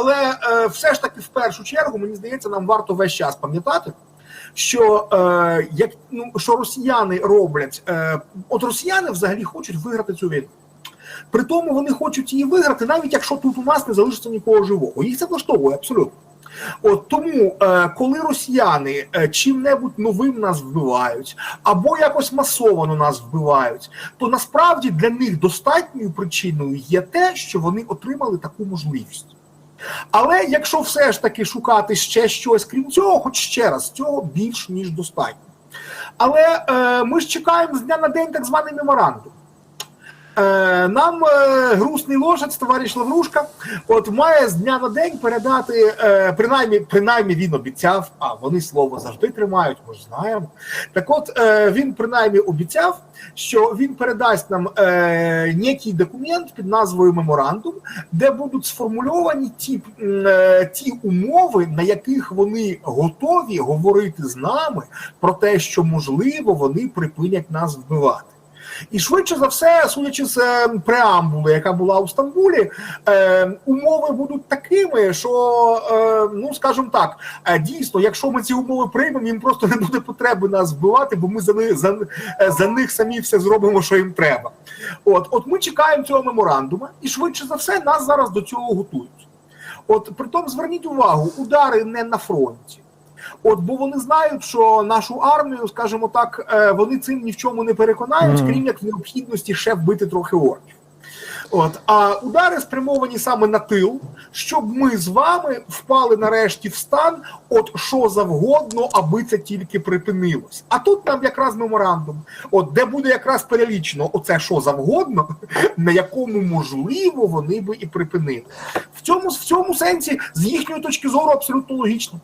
але е, все ж таки, в першу чергу, мені здається, нам варто весь час пам'ятати, що е, як ну що росіяни роблять, е, от росіяни взагалі хочуть виграти цю війну. При тому вони хочуть її виграти, навіть якщо тут у нас не залишиться нікого живого. Їх це влаштовує абсолютно. От тому, е, коли росіяни е, чим-небудь новим нас вбивають, або якось масовано нас вбивають, то насправді для них достатньою причиною є те, що вони отримали таку можливість. Але якщо все ж таки шукати ще щось крім цього, хоч ще раз, цього більш ніж достатньо. Але е, ми ж чекаємо з дня на день так званий меморандум. Е, нам е, грустний ложець, товариш Лаврушка, от має з дня на день передати, е, принаймні, принаймні він обіцяв, а вони слово завжди тримають, ми ж знаємо. Так от е, він принаймні обіцяв, що він передасть нам е, некий документ під назвою Меморандум, де будуть сформульовані ті, е, ті умови, на яких вони готові говорити з нами про те, що можливо вони припинять нас вбивати. І швидше за все, судячи з е, преамбули, яка була у Стамбулі, е, умови будуть такими, що, е, ну скажімо так, е, дійсно, якщо ми ці умови приймемо, їм просто не буде потреби нас вбивати, бо ми за них за, е, за них самі все зробимо, що їм треба. От, от ми чекаємо цього меморандуму, і швидше за все нас зараз до цього готують. От притом зверніть увагу, удари не на фронті. От, бо вони знають, що нашу армію, скажімо так, е, вони цим ні в чому не переконають, крім як в необхідності ще вбити трохи орків. От, а удари спрямовані саме на тил, щоб ми з вами впали нарешті в стан, от що завгодно, аби це тільки припинилось. А тут нам якраз меморандум, от де буде якраз перелічено оце що завгодно, на якому можливо вони би і припинили. В цьому в цьому сенсі, з їхньої точки зору, абсолютно логічно.